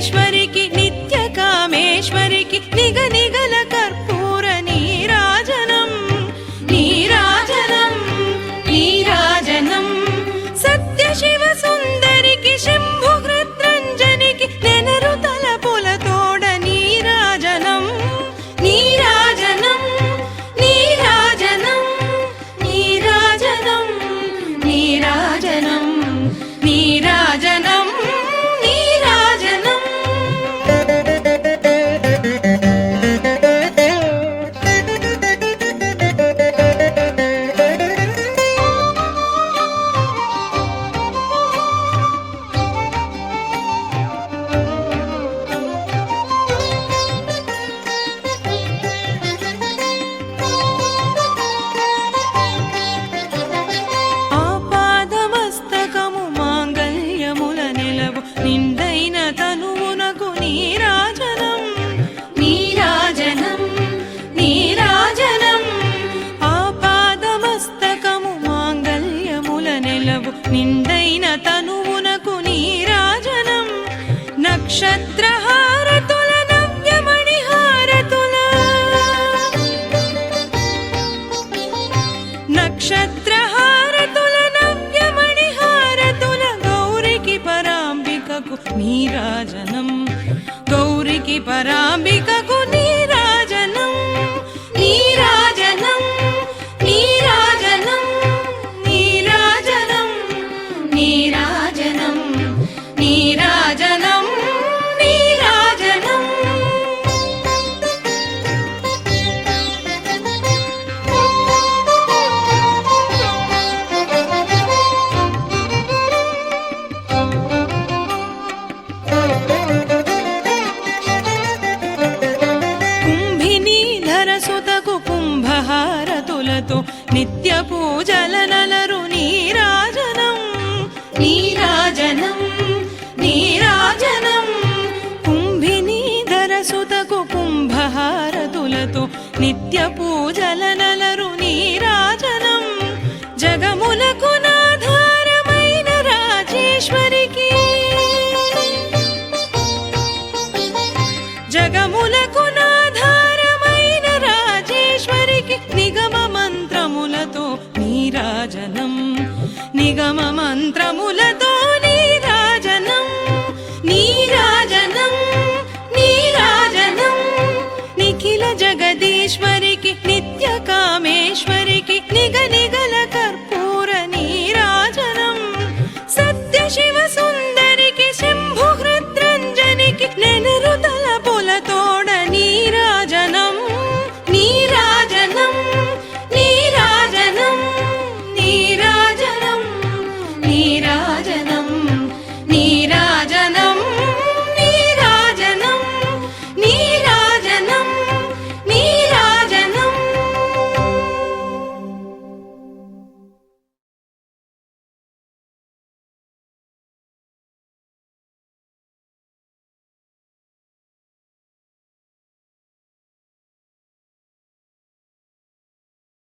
ईश्वरी నీరాజనం గౌరికి పరాంబికకు హారతులతో నిత్య పూజల నలరు నీరాజనం. నీరాజనం నీరాజనం. కుంభిని ధరసుతకు కుంభహారతులతో నిత్య పూజల నలరు నీరా పదములతో నీరాజనం నీరాజనం నీరాజనం నిఖిల జగదీశ్వరి